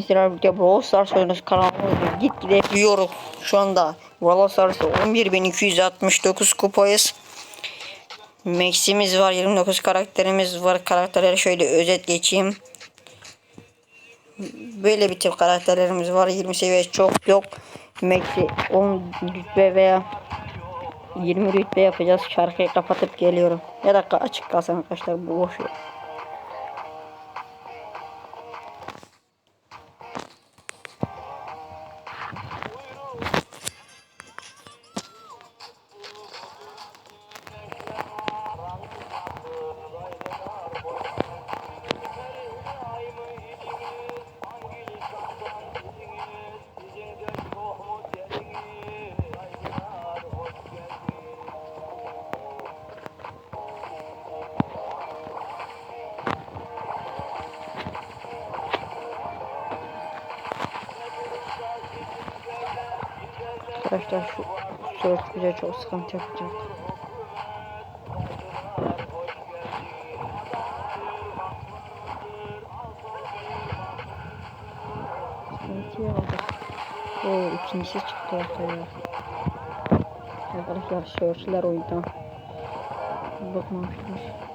Sizlerle birlikte Brawl Stars oynuyoruz kanalımızda gitgide büyüyoruz şu anda. Brawl Stars'ta 11.269 kupayız. Max'imiz var 29 karakterimiz var. Karakterleri şöyle özet geçeyim. Böyle bir tip karakterlerimiz var. 20 seviye çok yok. Max'i 10 rütbe veya 20 rütbe yapacağız. Şarkıyı kapatıp geliyorum. Ya da açık kalsın arkadaşlar. Bu boş ver. Arkadaşlar şu sört bize çok sıkıntı yapacak. Sıkıntıya aldık. O ikincisi çıktı ortaya. Arkadaşlar sörtler oyundan. Bakmamıştınız.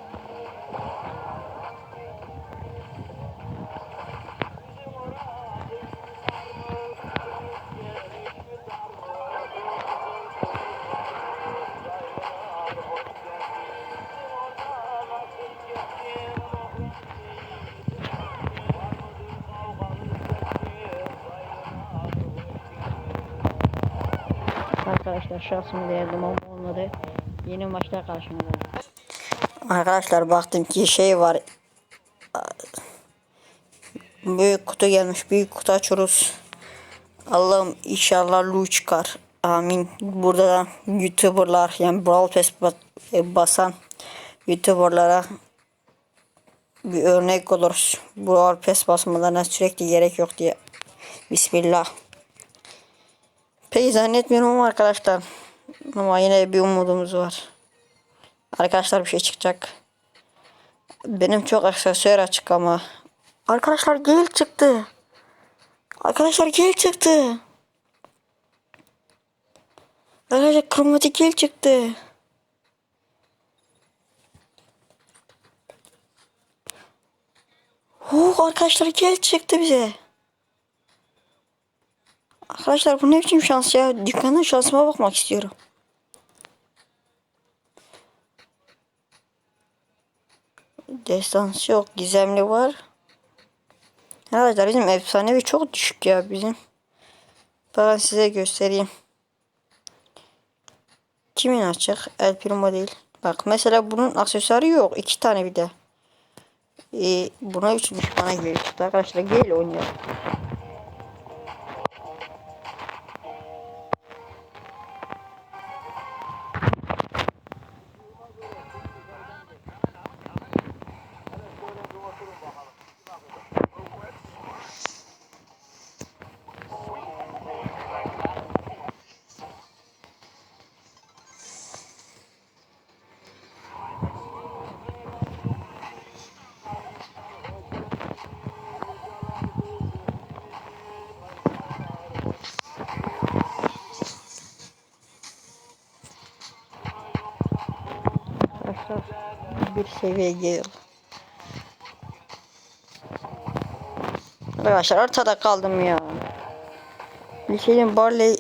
Arkadaşlar şansımı değerdim ama olmadı. Yeni maçta karşınızdayım. Arkadaşlar baktım ki şey var. Büyük kutu gelmiş. Büyük kutu açıyoruz. Allah'ım inşallah Lu çıkar. Amin. Burada da YouTuber'lar yani Brawl Pass e, basan YouTuber'lara bir örnek olur. Brawl Pass basmalarına sürekli gerek yok diye. Bismillah. Peki zannetmiyorum arkadaşlar. Ama yine bir umudumuz var. Arkadaşlar bir şey çıkacak. Benim çok aksesuar açık ama. Arkadaşlar gel çıktı. Arkadaşlar gel çıktı. Arkadaşlar kromatik gel çıktı. Oh arkadaşlar gel çıktı bize. Arkadaşlar bu ne biçim şans ya? Dükkanın şansıma bakmak istiyorum. Destansı yok. Gizemli var. Arkadaşlar bizim efsanevi çok düşük ya bizim. Ben size göstereyim. Kimin açık? El Primo değil. Bak mesela bunun aksesuarı yok. iki tane bir de. Ee, buna üç düşmana geliyor. Arkadaşlar gel oynayalım. Bir seviye gel. Arkadaşlar ortada kaldım ya. Bir şeyin Barley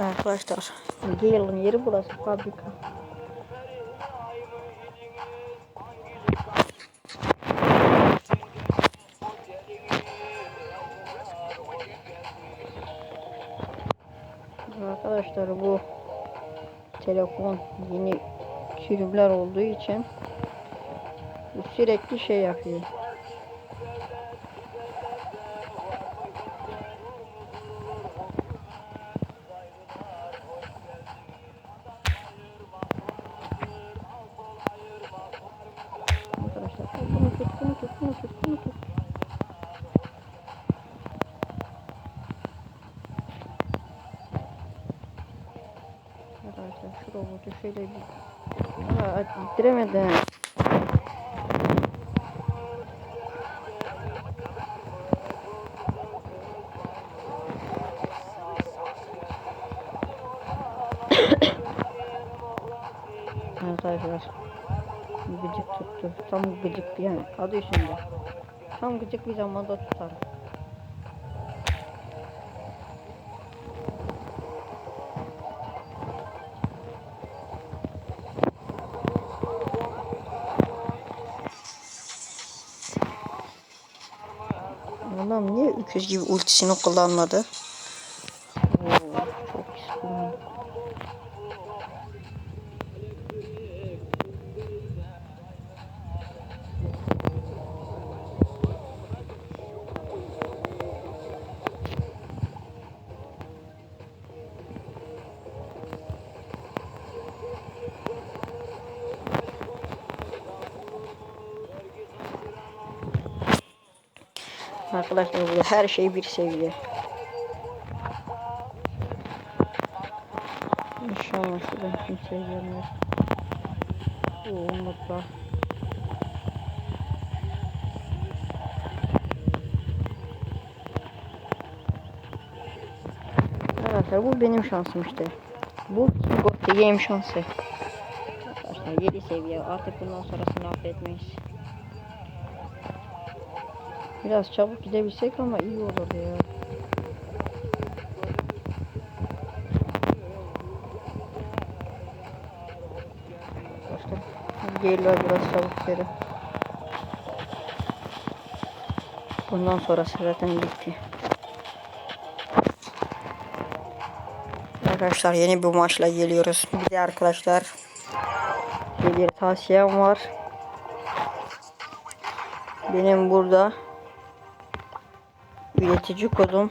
Arkadaşlar Gale'ın yeri burası fabrika. Arkadaşlar bu telefon yeni sürümler olduğu için sürekli şey yapıyor. Şu robotu şöyle bir... Aa, ittiremedim. Arkadaşlar gıcık tuttu. Tam gıcık yani adı üstünde. Tam gıcık bir zamanda tutar. Adam niye öküz gibi ultisini kullanmadı? Arkadaşlar burada her şey bir seviye. İnşallah şuradan kimse gelmez. Oo mutlu. Arkadaşlar bu benim şansım işte. Bu King of the Game şansı. Arkadaşlar 7 seviye artık bundan sonrasını affetmeyiz. Biraz çabuk gidebilsek ama iyi olurdu ya. Başka geliyor biraz çabuk gidelim. Bundan sonrası zaten bitti. Arkadaşlar yeni bir maçla geliyoruz. Bir de arkadaşlar bir tavsiyem var. Benim burada üretici kodum.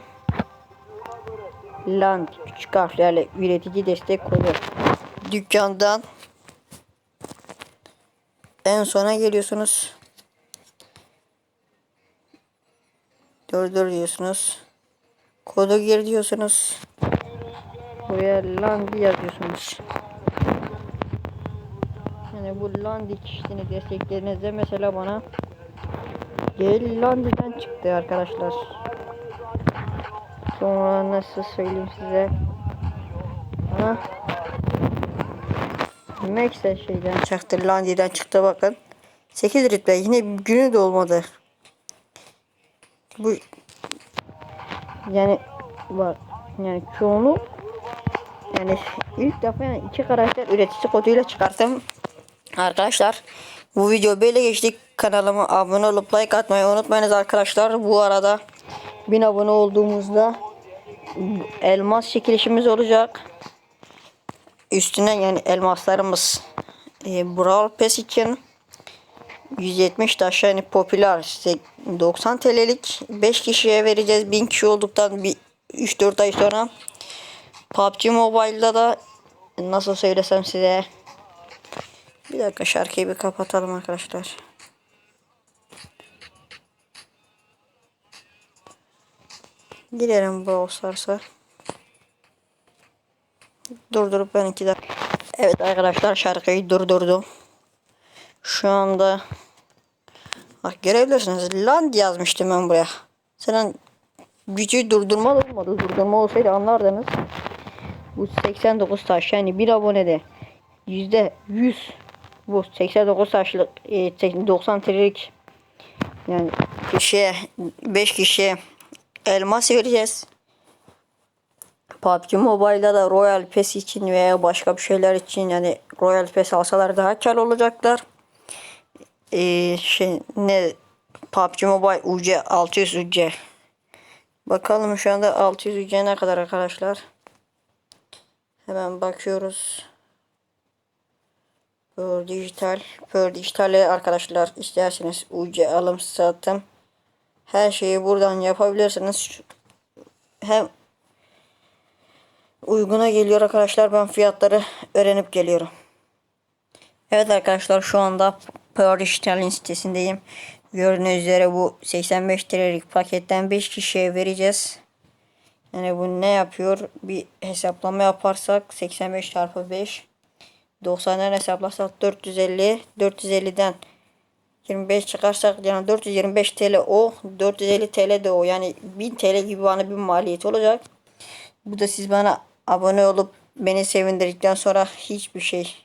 LAND küçük harflerle üretici destek kodu. Dükkandan en sona geliyorsunuz. Durdur diyorsunuz. Kodu gir diyorsunuz. Buraya LAND yazıyorsunuz. Yani bu LAND işini desteklediğinizde mesela bana Gelandi'den çıktı arkadaşlar. Sonra nasıl söyleyeyim size. Ha? Max de şeyden çıktı. Landi'den çıktı bakın. 8 rütbe yine günü de olmadı. Bu yani var yani çoğunu yani ilk defa yani iki karakter üretici koduyla çıkarttım. Arkadaşlar bu video böyle geçtik. Kanalıma abone olup like atmayı unutmayınız arkadaşlar. Bu arada 1000 abone olduğumuzda elmas çekilişimiz olacak. Üstüne yani elmaslarımız e, Brawl Pass için 170 taş yani popüler işte 90 TL'lik 5 kişiye vereceğiz. 1000 kişi olduktan bir 3-4 ay sonra PUBG Mobile'da da nasıl söylesem size bir dakika şarkıyı bir kapatalım arkadaşlar. Gidelim Brawl Stars'a. Durdurup ben iki dakika. Evet arkadaşlar şarkıyı durdurdum. Şu anda Bak görebilirsiniz. Land yazmıştım ben buraya. Senin gücü durdurma olmadı. Durdurma olsaydı anlardınız. Bu 89 taş yani bir abonede yüzde 100 bu 89 taşlık e, 90 TL'lik yani kişiye 5 kişiye elmas vereceğiz. PUBG Mobile'da da Royal Pass için veya başka bir şeyler için yani Royal Pass alsalar daha kar olacaklar. Ee, şey ne PUBG Mobile UC 600 UC. Bakalım şu anda 600 UC ne kadar arkadaşlar. Hemen bakıyoruz. Pör Dijital. Pör Dijital'e arkadaşlar isterseniz UC alım satım. Her şeyi buradan yapabilirsiniz. Hem uyguna geliyor arkadaşlar. Ben fiyatları öğrenip geliyorum. Evet arkadaşlar şu anda Pör Dijital'in sitesindeyim. Gördüğünüz üzere bu 85 TL'lik paketten 5 kişiye vereceğiz. Yani bu ne yapıyor? Bir hesaplama yaparsak 85 çarpı 5 90'dan hesaplarsak 450 450'den 25 çıkarsak yani 425 TL o 450 TL de o yani 1000 TL gibi bana bir maliyet olacak. Bu da siz bana abone olup beni sevindirdikten sonra hiçbir şey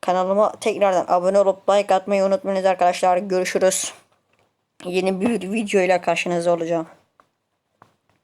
kanalıma tekrardan abone olup like atmayı unutmayınız arkadaşlar. Görüşürüz. Yeni bir videoyla karşınızda olacağım.